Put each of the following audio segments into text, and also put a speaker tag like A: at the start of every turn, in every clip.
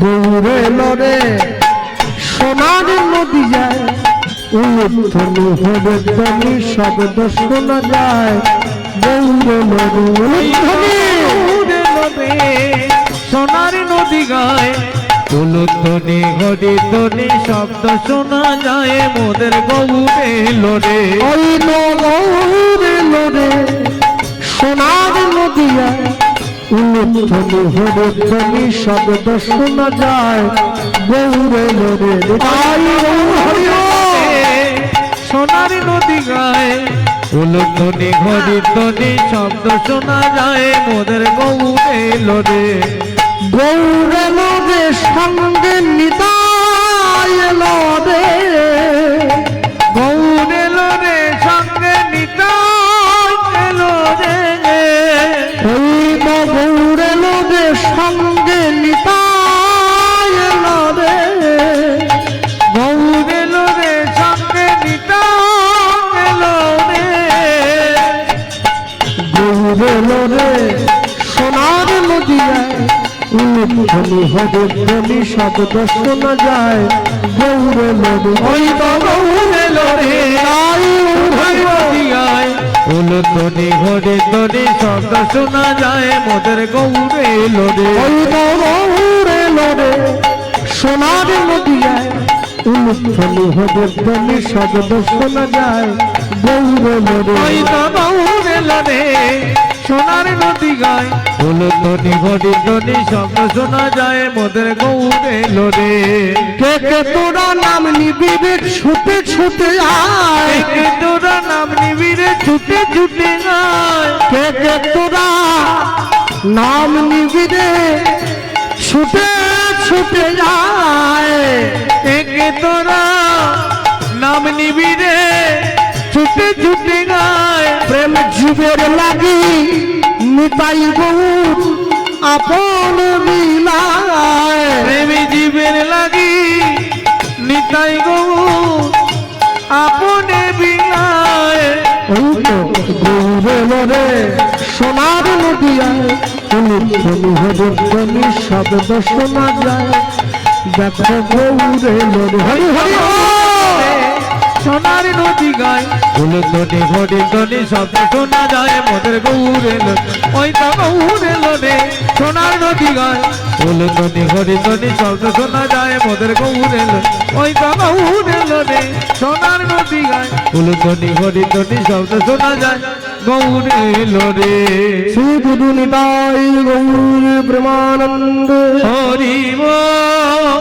A: গৌরে লড়ে, সোনার নদী যায় হবে শব্দ শোনা যায়। গৌরে লড়ে
B: সোনার নদী গায়। ঘড়ি ধ্বনি শব্দ শোনা যায়, মোদের গৌরে লড়ে।
A: ওই গৌরে লড়ে উলুধ্বনি হবে শব্দ শোনা যায় গৌরে হরি
B: সোনার নদী গায় উলুধ্বনি শব্দ শোনা যায়, মোদের গৌরে লড়ে
A: উলুধ্বনি হবে ধ্বনি শব্দ শোনা যায়। গৌরে লোরে
B: ওই গৌরে লড়ে। নদিয়ায় উলুধ্বনি ঘড়ি ধ্বনি শব্দ শোনা যায়, মোদের গৌরে লড়ে।
A: ওই গৌরে লোরে সোনার নদিয়ায়। উলুধ্বনি হবে ধ্বনি শব্দ শোনা যায়, গৌরে লোরে
B: ওই গৌরে লড়ে। সোনার নদী গায়। উলুধ্বনি ঘড়ি ধ্বনি শব্দ শোনা যায় মোদের গৌরে লড়ে।
A: কে কে তোরা নাম নিবি রে ছুটে ছুটে আয়।
B: কে তোরা নাম নিবিরে ছুটে ছুটে গায়
A: কে কে তোরা নাম নিবি রে ছুটে ছুটে যায়
B: কে তোরা নাম নিবিরে ছুটে ছুটে
A: প্রেম লাগি নিতাই গৌর আপন বিলায়
B: প্রেমী জীবের লাগি নিতাই গৌ আপনে বিলায়
A: গৌরে সোনার নদিয়ায় শব্দ শোনা যায়। দেখো গৌরে হরি হরি
B: নদী গায়। উলুধ্বনি ঘড়ি ধ্বনি শব্দ শোনা যায় মোদের গৌরে লোটে ওই তো গৌরে লোটে সোনার নদী গায়। উলুধ্বনি ঘড়ি ধ্বনি শব্দ শোনা যায় মোদের গৌরে লোটে ওই তো গৌরে লোটে সোনার নদী গায়। উলুধ্বনি ঘড়ি ধ্বনি শব্দ শোনা যায় গৌরে
A: শ্রী গুরু নিতাই গৌর প্রেমানন্দ।
B: হরিব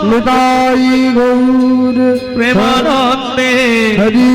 A: নিতাই গৌর
B: প্রেমানন্দে।
A: হরি